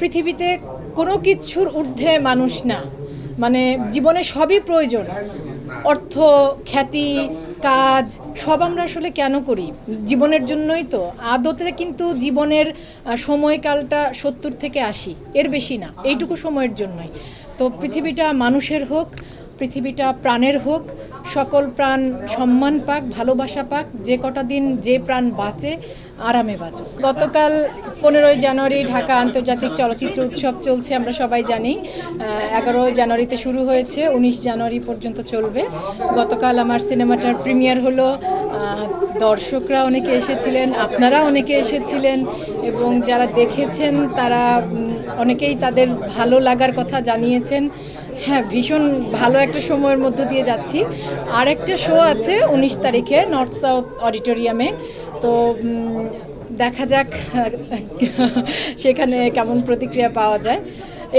পৃথিবীতে কোনো কিচ্ছুর ঊর্ধ্বে মানুষ না। মানে জীবনে সবই প্রয়োজন। অর্থ, খ্যাতি, কাজ, সব আমরা আসলে কেন করি? জীবনের জন্যই তো। আদতে কিন্তু জীবনের সময়কালটা সত্তর থেকে আশি। এর বেশি না। এইটুকু সময়ের জন্যই। তো পৃথিবীটা মানুষের হোক, পৃথিবীটা প্রাণের হোক, সকল প্রাণ সম্মান পাক, ভালোবাসা পাক, যে কটা দিন যে প্রাণ বাঁচে আরামে বাঁচুক গতকাল পনেরোই জানুয়ারি ঢাকা আন্তর্জাতিক চলচ্চিত্র উৎসব চলছে, আমরা সবাই জানি। এগারো জানুয়ারিতে শুরু হয়েছে, উনিশ জানুয়ারি পর্যন্ত চলবে। গতকাল আমার সিনেমাটার প্রিমিয়ার হলো দর্শকরা অনেকে এসেছিলেন, আপনারা অনেকে এসেছিলেন, এবং যারা দেখেছেন তারা অনেকেই তাদের ভালো লাগার কথা জানিয়েছেন। হ্যাঁ ভীষণ ভালো একটা সময়ের মধ্য দিয়ে যাচ্ছি। আর একটা শো আছে উনিশ তারিখে নর্থ সাউথ অডিটোরিয়ামে তো দেখা যাক, সেখানে কেমন প্রতিক্রিয়া পাওয়া যায়।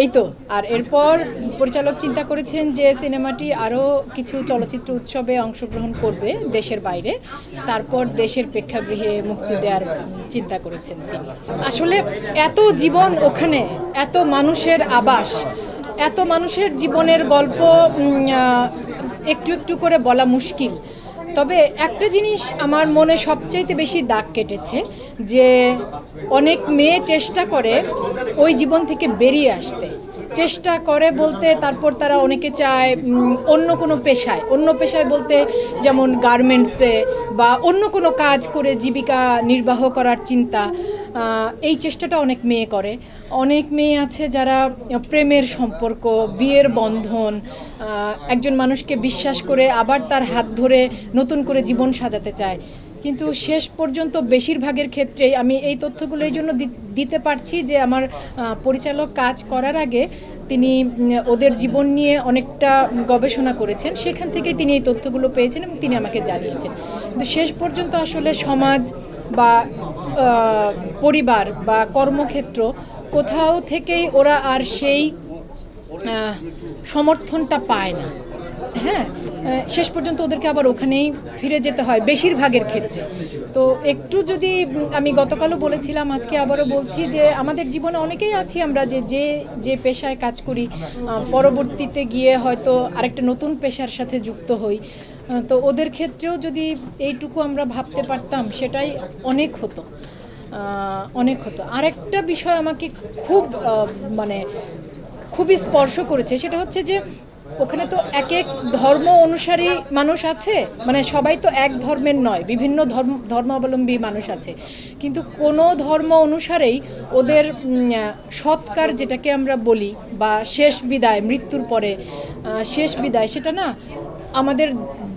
এই তো, আর এরপর পরিচালক চিন্তা করেছেন যে সিনেমাটি আরও কিছু চলচ্চিত্র উৎসবে অংশগ্রহণ করবে দেশের বাইরে। তারপর দেশের প্রেক্ষাগৃহে মুক্তি দেওয়ার চিন্তা করেছেন তিনি। আসলে এত জীবন ওখানে, এত মানুষের আবাস, এত মানুষের জীবনের গল্প একটু একটু করে বলা মুশকিল। তবে একটা জিনিস আমার মনে সবচাইতে বেশি দাগ কেটেছে, যে অনেক মেয়ে চেষ্টা করে ওই জীবন থেকে বেরিয়ে আসতে। চেষ্টা করে বলতে তারপর তারা অনেকে চায় অন্য কোনো পেশায়। অন্য পেশায় বলতে যেমন গার্মেন্টসে বা অন্য কোনো কাজ করে জীবিকা নির্বাহ করার চিন্তা। এই চেষ্টাটা অনেক মেয়ে করে। অনেক মেয়ে আছে যারা প্রেমের সম্পর্ক, বিয়ের বন্ধন একজন মানুষকে বিশ্বাস করে আবার তার হাত ধরে নতুন করে জীবন সাজাতে চায়। কিন্তু শেষ পর্যন্ত বেশিরভাগের ক্ষেত্রেই আমি এই তথ্যগুলো এই জন্য দিতে পারছি যে আমার পরিচালক কাজ করার আগে তিনি ওদের জীবন নিয়ে অনেকটা গবেষণা করেছেন। সেখান থেকে তিনি এই তথ্যগুলো পেয়েছেন এবং তিনি আমাকে জানিয়েছেন। কিন্তু শেষ পর্যন্ত আসলে সমাজ বা পরিবার বা কর্মক্ষেত্র, কোথাও থেকেই ওরা আর সেই সমর্থনটা পায় না। হ্যাঁ? শেষ পর্যন্ত ওদেরকে আবার ওখানেই ফিরে যেতে হয় বেশিরভাগের ক্ষেত্রে। তো একটু যদি আমি গতকালও বলেছিলাম, আজকে আবারও বলছি যে আমাদের জীবনে অনেকেই আছি আমরা যে যে যে পেশায় কাজ করি। পরবর্তীতে গিয়ে হয়তো আরেকটা নতুন পেশার সাথে যুক্ত হই। তো ওদের ক্ষেত্রেও যদি এইটুকু আমরা ভাবতে পারতাম, সেটাই অনেক হতো। অনেক হতো। আরেকটা বিষয় আমাকে খুব মানে খুবই স্পর্শ করেছে, সেটা হচ্ছে যে ওখানে তো এক এক ধর্ম অনুসারী মানুষ আছে মানে সবাই তো এক ধর্মের নয়, বিভিন্ন ধর্ম, ধর্মাবলম্বী মানুষ আছে। কিন্তু কোনো ধর্ম অনুসারেই ওদের সৎকার যেটাকে আমরা বলি, বা শেষ বিদায়, মৃত্যুর পরে শেষ বিদায়, সেটা না আমাদের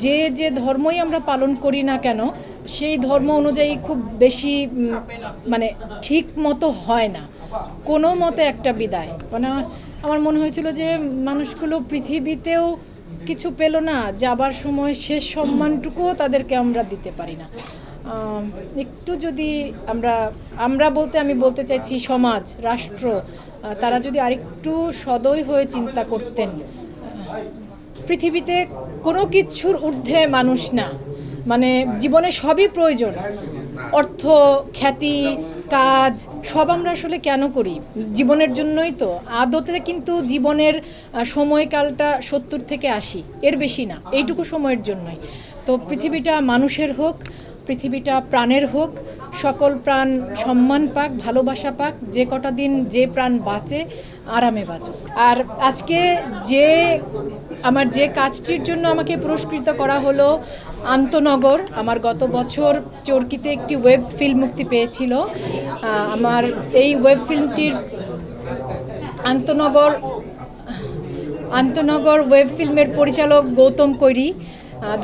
যে যে ধর্মই আমরা পালন করি না কেন, সেই ধর্ম অনুযায়ী খুব বেশি মানে ঠিক মতো হয় না। কোনো মতে একটা বিদায়। মানে আমার- মনে হয়েছিল যে মানুষগুলো পৃথিবীতেও কিছু পেল না, যাবার সময় শেষ সম্মানটুকুও তাদেরকে আমরা দিতে পারি না। একটু যদি আমরা আমরা বলতে, আমি বলতে চাইছি সমাজ, রাষ্ট্র তারা যদি আরেকটু সদয় হয়ে চিন্তা করতেন পৃথিবীতে কোনো কিছুর ঊর্ধ্বে মানুষ না। মানে জীবনে সবই প্রয়োজন। অর্থ, খ্যাতি, কাজ, সব আমরা আসলে কেন করি? জীবনের জন্যই তো। আদতে কিন্তু জীবনের সময়কালটা সত্তর থেকে আশি। এর বেশি না। এইটুকু সময়ের জন্যই। তো পৃথিবীটা মানুষের হোক, পৃথিবীটা প্রাণের হোক, সকল প্রাণ সম্মান পাক, ভালোবাসা পাক, যে কটা দিন যে প্রাণ বাঁচে, আরামে বাঁচুক। আর আজকে যে আমার যে কাজটির জন্য আমাকে পুরস্কৃত করা হলো আন্তনগর। আমার গত বছর চরকিতে একটি ওয়েব ফিল্ম মুক্তি পেয়েছিল। আমার এই ওয়েব ফিল্মটির আন্তনগর আন্তনগর ওয়েব ফিল্মের পরিচালক গৌতম কৈরি।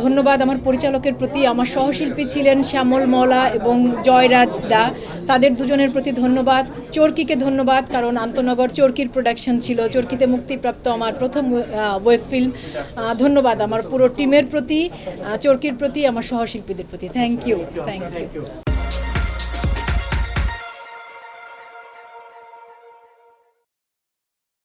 ধন্যবাদ আমার পরিচালকের প্রতি। আমার সহশিল্পী ছিলেন শ্যামল মলা এবং জয়রাজ দা। তাদের দুজনের প্রতি ধন্যবাদ। চরকিকে ধন্যবাদ, কারণ আন্তনগর চরকির প্রোডাকশন ছিল। চরকিতে মুক্তিপ্রাপ্ত আমার প্রথম ওয়েব ফিল্ম ধন্যবাদ আমার পুরো টিমের প্রতি চর্কির প্রতি, আমার সহশিল্পীদের প্রতি। Thank you thank you